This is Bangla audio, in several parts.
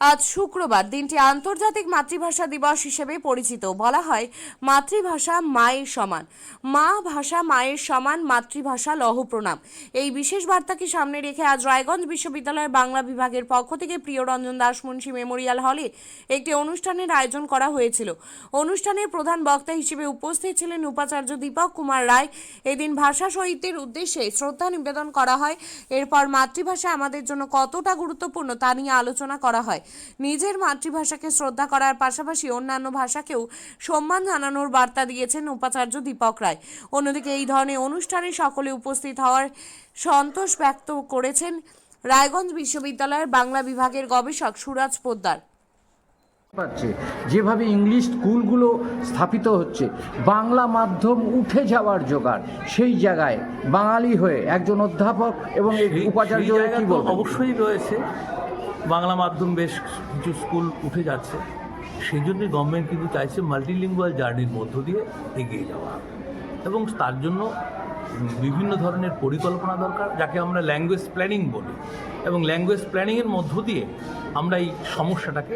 আজ শুক্রবার দিনটি আন্তর্জাতিক মাতৃভাষা দিবস হিসেবে পরিচিত। বলা হয়, মাতৃভাষা মায়ের সমান। মা ভাষা মায়ের সমান মাতৃভাষা লহ প্রণাম এই বিশেষ বার্তাকে সামনে রেখে আজ রায়গঞ্জ বিশ্ববিদ্যালয়ের বাংলা বিভাগের পক্ষ থেকে প্রিয়রঞ্জন দাস মুন্সী মেমোরিয়াল হলে একটি অনুষ্ঠানের আয়োজন করা হয়েছিল। অনুষ্ঠানের প্রধান বক্তা হিসেবে উপস্থিত ছিলেন উপাচার্য দীপক কুমার রায়। এদিন ভাষা শহীদদের উদ্দেশ্যে শ্রদ্ধা নিবেদন করা হয়। এরপর মাতৃভাষা আমাদের জন্য কতটা গুরুত্বপূর্ণ তা নিয়ে আলোচনা করা হয়। নিজের মাতৃভাষাকে শ্রদ্ধা করার পাশাপাশি অন্যান্য ভাষাকেও সম্মান জানানোর বার্তা দিয়েছেন উপাচার্য দীপক রায়। অন্যদিকে এই ধরনের অনুষ্ঠানে সকলে উপস্থিত হওয়ার সন্তোষ ব্যক্ত করেছেন রায়গঞ্জ বিশ্ববিদ্যালয়ের বাংলা বিভাগের গবেষক সুরাজ পোদ্দার। পাচ্ছে যেভাবে ইংলিশ স্কুলগুলো স্থাপিত হচ্ছে বাংলা মাধ্যম উঠে যাওয়ার জোগাড় সেই জায়গায় বাঙালি হয়ে একজন অধ্যাপক এবং উপাচার্য কি অবশ্যই রয়েছে। বাংলা মাধ্যম বেশ কিছু স্কুল উঠে যাচ্ছে। সেই জন্যই গভর্নমেন্ট কিন্তু চাইছে মাল্টিলিঙ্গুয়াল জার্নির মধ্য দিয়ে এগিয়ে যাওয়া। এবং তার জন্য বিভিন্ন ধরনের পরিকল্পনা দরকার যাকে আমরা ল্যাঙ্গুয়েজ প্ল্যানিং বলি। এবং ল্যাঙ্গুয়েজ প্ল্যানিংয়ের মধ্য দিয়ে আমরা এই সমস্যাটাকে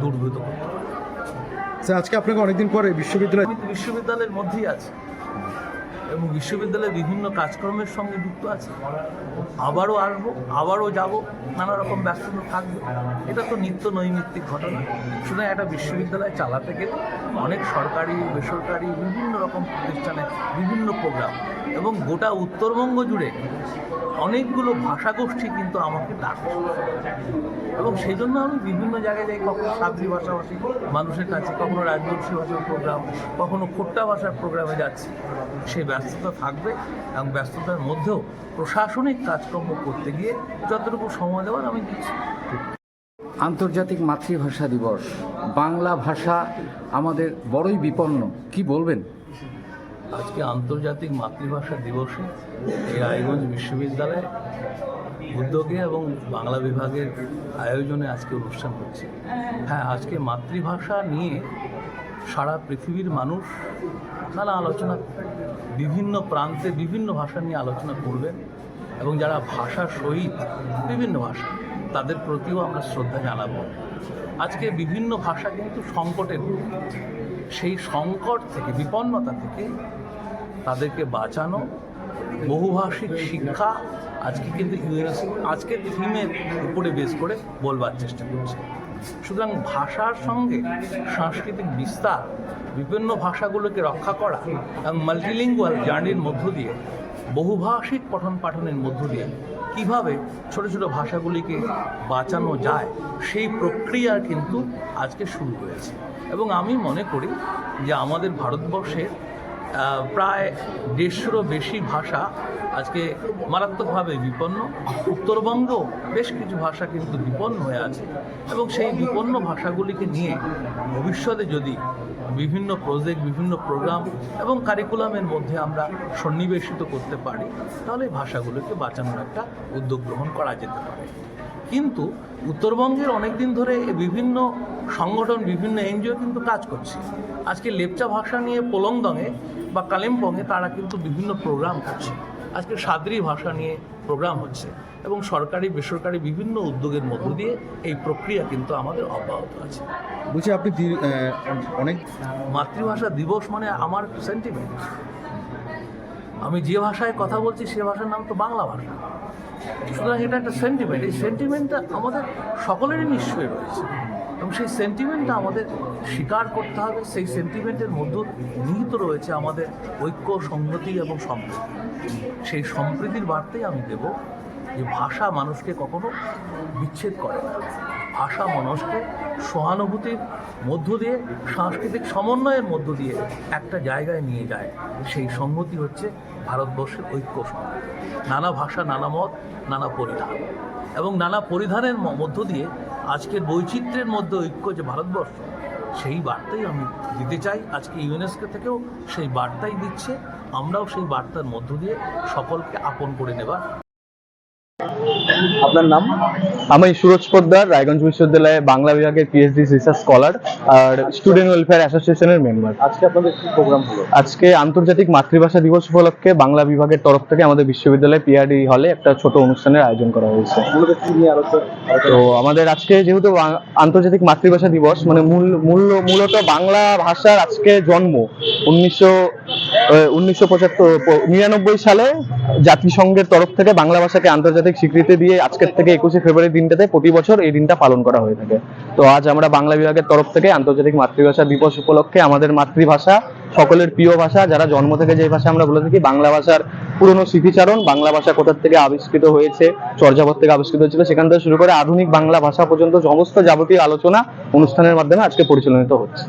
দূরীভূত করতে পারি। স্যার আজকে আপনাকে অনেকদিন পরে বিশ্ববিদ্যালয় বিশ্ববিদ্যালয়ের মধ্যেই আছি। এবং বিশ্ববিদ্যালয়ের বিভিন্ন কাজকর্মের সঙ্গে যুক্ত আছে। আবারও আসব, আবারও যাব, নানা রকম ব্যস্ততা থাকবে। এটা তো নিত্য নৈমিত্তিক ঘটনা। সুতরাং একটা বিশ্ববিদ্যালয় চালাতে গেলে অনেক সরকারি, বেসরকারি, বিভিন্ন রকম প্রতিষ্ঠানে বিভিন্ন প্রোগ্রাম এবং গোটা উত্তরবঙ্গ জুড়ে অনেকগুলো ভাষাগোষ্ঠী কিন্তু আমাকে ডাকে। এবং সেই জন্য আমি বিভিন্ন জায়গায় যাই, কখনো সাদ্রি ভাষাভাষী মানুষের কাছে, কখনো রাজবংশী ভাষার প্রোগ্রাম, কখনো খোট্টা ভাষার প্রোগ্রামে যাচ্ছি। সেই ব্যস্ততা থাকবে এবং ব্যস্ততার মধ্যেও প্রশাসনিক কাজকর্ম করতে গিয়ে যতটুকু সময় দেওয়ার আমি দিচ্ছি। আন্তর্জাতিক মাতৃভাষা দিবস। বাংলা ভাষা আমাদের বড়ই বিপন্ন। কি বলবেন? আজকে আন্তর্জাতিক মাতৃভাষা দিবসে এই রায়গঞ্জ বিশ্ববিদ্যালয়ে উদ্যোগে এবং বাংলা বিভাগের আয়োজনে আজকে অনুষ্ঠান হচ্ছে। হ্যাঁ আজকে মাতৃভাষা নিয়ে সারা পৃথিবীর মানুষ নানা আলোচনা বিভিন্ন প্রান্তে বিভিন্ন ভাষা নিয়ে আলোচনা করবেন এবং যারা ভাষা শহীদ বিভিন্ন ভাষা, তাদের প্রতিও আমরা শ্রদ্ধা জানাব। আজকে বিভিন্ন ভাষা কিন্তু সংকটের সেই সংকট থেকে, বিপন্নতা থেকে তাদেরকে বাঁচানো, বহুভাষিক শিক্ষা আজকে কিন্তু ইউনেস্কো আজকে থিমের উপরে বেস করে বলবার চেষ্টা করছে। সুতরাং ভাষার সঙ্গে সাংস্কৃতিক বিস্তার, বিভিন্ন ভাষাগুলোকে রক্ষা করা এবং মাল্টিলিঙ্গুয়াল জার্নির মধ্য দিয়ে, বহুভাষিক পঠন পাঠনের মধ্য দিয়ে কীভাবে ছোট ছোট ভাষাগুলিকে বাঁচানো যায়, সেই প্রক্রিয়া কিন্তু আজকে শুরু হয়েছে। এবং আমি মনে করি যে আমাদের ভারতবর্ষের প্রায় দেড়শোরও বেশি ভাষা আজকে মারাত্মকভাবে বিপন্ন। উত্তরবঙ্গ বেশ কিছু ভাষা কিন্তু বিপন্ন হয়ে আছে এবং সেই বিপন্ন ভাষাগুলিকে নিয়ে ভবিষ্যতে যদি বিভিন্ন প্রজেক্ট বিভিন্ন প্রোগ্রাম এবং কারিকুলামের মধ্যে আমরা সন্নিবেশিত করতে পারি, তাহলে ভাষাগুলোকে বাঁচানোর একটা উদ্যোগ গ্রহণ করা যেতে পারে। কিন্তু উত্তরবঙ্গের অনেক দিন ধরে বিভিন্ন সংগঠন বিভিন্ন এনজিও কিন্তু কাজ করছে। আজকে লেপচা ভাষা নিয়ে পোলংদঙে বা কালিম্পংয়ে তারা কিন্তু বিভিন্ন প্রোগ্রাম করছে। আজকে সাদ্রি ভাষা নিয়ে প্রোগ্রাম হচ্ছে এবং সরকারি বেসরকারি বিভিন্ন উদ্যোগের মধ্য দিয়ে এই প্রক্রিয়া কিন্তু আমাদের অব্যাহত আছে। বলছি আপনি অনেক মাতৃভাষা দিবস মানে আমার সেন্টিমেন্ট আমি যে ভাষায় কথা বলছি সে ভাষার নাম তো বাংলা ভাষা। সুতরাং এটা একটা সেন্টিমেন্ট এই সেন্টিমেন্টটা আমাদের সকলেরই নিশ্চয়ই রয়েছে। এবং সেই সেন্টিমেন্টটা আমাদের স্বীকার করতে হবে। সেই সেন্টিমেন্টের মধ্যে নিহিত রয়েছে আমাদের ঐক্য, সংহতি এবং সম্প্রীতি। সেই সম্প্রীতির বার্তাই আমি দেব যে ভাষা মানুষকে কখনো বিচ্ছেদ করে না। ভাষা মানুষকে সহানুভূতির মধ্য দিয়ে, সাংস্কৃতিক সমন্বয়ের মধ্য দিয়ে একটা জায়গায় নিয়ে যায়। সেই সংহতি হচ্ছে ভারতবর্ষের ঐক্য নানা ভাষা, নানা মত, নানা পরিধান। এবং নানা পরিধানের মধ্য দিয়ে আজকের বৈচিত্র্যের মধ্যে ঐক্য যে ভারতবর্ষ, সেই বার্তাই আমি দিতে চাই। আজকে ইউনেস্কো থেকেও সেই বার্তাই দিচ্ছে। আমরাও সেই বার্তার মধ্য দিয়ে সকলকে আপন করে নেবার আপনার নাম? আমি সুরজ পোদ্দার রায়গঞ্জ বিশ্ববিদ্যালয়ে বাংলা বিভাগের পিএইচডি রিসার্চ স্কলার আর স্টুডেন্ট ওয়েলফেয়ার অ্যাসোসিয়েশনের মেম্বার আজকে আপনাদের কি প্রোগ্রাম হলো? আজকে আন্তর্জাতিক মাতৃভাষা দিবস উপলক্ষে বাংলা বিভাগের তরফ থেকে আমাদের বিশ্ববিদ্যালয় পিআরডি হলে একটা ছোট অনুষ্ঠানের আয়োজন করা হয়েছে। তো আমাদের আজকে যেহেতু আন্তর্জাতিক মাতৃভাষা দিবস মানে মূল মূল মূলত বাংলা ভাষার আজকে জন্ম উনিশশো উনিশশো নিরানব্বই সালে জাতিসংঘের তরফ থেকে বাংলা ভাষাকে আন্তর্জাতিক স্বীকৃতি দিয়ে আজকের থেকে একুশে ফেব্রুয়ারি দিনটাতে প্রতি বছর এই দিনটা পালন করা হয়ে থাকে। তো আজ আমরা বাংলা বিভাগের তরফ থেকে আন্তর্জাতিক মাতৃভাষা দিবস উপলক্ষে আমাদের মাতৃভাষা, সকলের প্রিয় ভাষা, যারা জন্ম থেকে যে ভাষা আমরা বলে থাকি, বাংলা ভাষার পুরনো স্মৃতিচারণ, বাংলা ভাষা কোথা থেকে আবিষ্কৃত হয়েছে, চর্যাপদ থেকে আবিষ্কৃত হয়েছিল, সেখান থেকে শুরু করে আধুনিক বাংলা ভাষা পর্যন্ত সমস্ত যাবতীয় আলোচনা অনুষ্ঠানের মাধ্যমে আজকে পরিচালিত হচ্ছে।